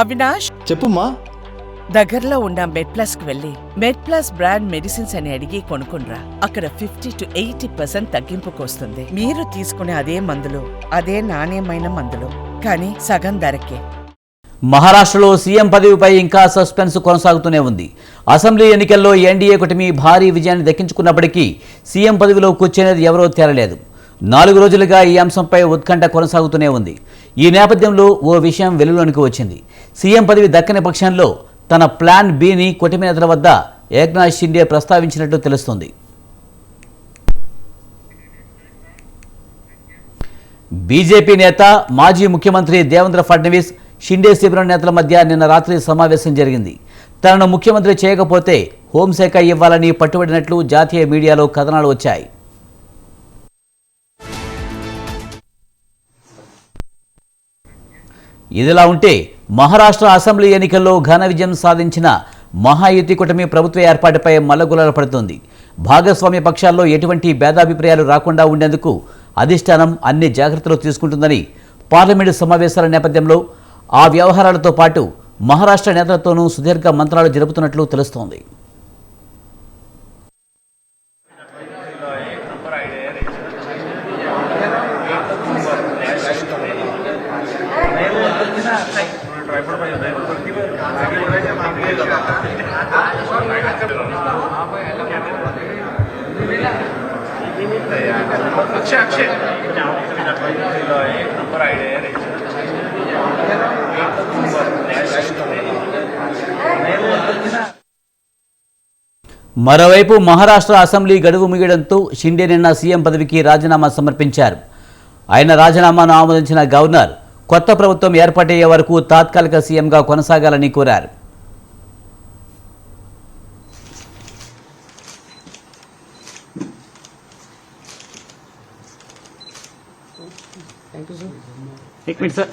అవినాష్? చెప్పుమా దగ్గరలో ఉన్న మెడ్ ప్లస్కు వెళ్ళి మెడ్ ప్లస్ బ్రాండ్ మెడిసిన్స్ అని అడిగి కొనుక్కునరా అక్కడ ఫిఫ్టీ టు ఎయిటీ పర్సెంట్ తగ్గింపుకు వస్తుంది మీరు తీసుకునే అదే మందులు అదే నాణ్యమైన మందులు కానీ సగం ధరకే. మహారాష్ట్రలో సీఎం పదవిపై ఇంకా సస్పెన్స్ కొనసాగుతూనే ఉంది. అసెంబ్లీ ఎన్నికల్లో ఎన్డీఏ కూటమి భారీ విజయాన్ని దక్కించుకున్నప్పటికీ సీఎం పదవిలో కూర్చునేది ఎవరో తేలలేదు. నాలుగు రోజులుగా ఈ అంశంపై ఉత్కంఠ కొనసాగుతూనే ఉంది. ఈ నేపథ్యంలో ఓ విషయం వెలుగులోనికి వచ్చింది. సీఎం పదవి దక్కని పక్షంలో తన ప్లాన్ బిని కొటమి నేతల వద్ద ఏక్నాథ్ షిండే ప్రస్తావించినట్లు తెలుస్తోంది. బీజేపీ నేత మాజీ ముఖ్యమంత్రి దేవేంద్ర ఫడ్నవీస్ షిండే శిబిరం నేతల మధ్య నిన్న రాత్రి సమావేశం జరిగింది. తనను ముఖ్యమంత్రి చేయకపోతే హోంశాఖ ఇవ్వాలని పట్టుబడినట్లు జాతీయ మీడియాలో కథనాలు వచ్చాయి. ఇదిలా ఉంటే మహారాష్ట్ర అసెంబ్లీ ఎన్నికల్లో ఘన విజయం సాధించిన మహాయుతి కూటమి ప్రభుత్వ ఏర్పాటుపై మల్లగులల పడుతోంది భాగస్వామ్య పక్షాల్లో ఎటువంటి భేదాభిప్రాయాలు రాకుండా ఉండేందుకు అధిష్టానం అన్ని జాగ్రత్తలు తీసుకుంటుందని పార్లమెంటు సమావేశాల నేపథ్యంలో ఆ వ్యవహారాలతో పాటు మహారాష్ట్ర నేతలతోనూ సుదీర్ఘ మంత్రాలు జరుపుతున్నట్లు తెలుస్తోంది. अक्षय अक्षय एक नंबर आयडिया आहे మరోవైపు మహారాష్ట్ర అసెంబ్లీ గడువు ముగియడంతో షిండే నిన్న సీఎం పదవికి రాజీనామా సమర్పించారు ఆయన రాజీనామాను ఆమోదించిన గవర్నర్ కొత్త ప్రభుత్వం ఏర్పాటయ్యే వరకు తాత్కాలిక సీఎంగా కొనసాగాలని కోరారు. సార్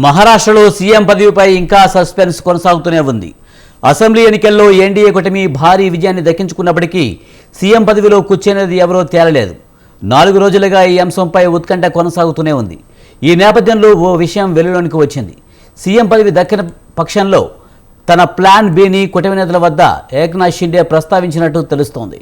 మహారాష్ట్రలో సీఎం పదవిపై ఇంకా సస్పెన్స్ కొనసాగుతూనే ఉంది. అసెంబ్లీ ఎన్నికల్లో ఎన్డీఏ కూటమి భారీ విజయాన్ని దక్కించుకున్నప్పటికీ సీఎం పదవిలో కూర్చునేది ఎవరో తేలలేదు. నాలుగు రోజులుగా ఈ అంశంపై ఉత్కంఠ కొనసాగుతూనే ఉంది. ఈ నేపథ్యంలో ఓ విషయం వెలుగులోనికి వచ్చింది. సీఎం పదవి దక్కిన పక్షంలో తన ప్లాన్ బిని కూటమి నేతల వద్ద ఏక్నాథ్ షిండే ప్రస్తావించినట్టు తెలుస్తోంది.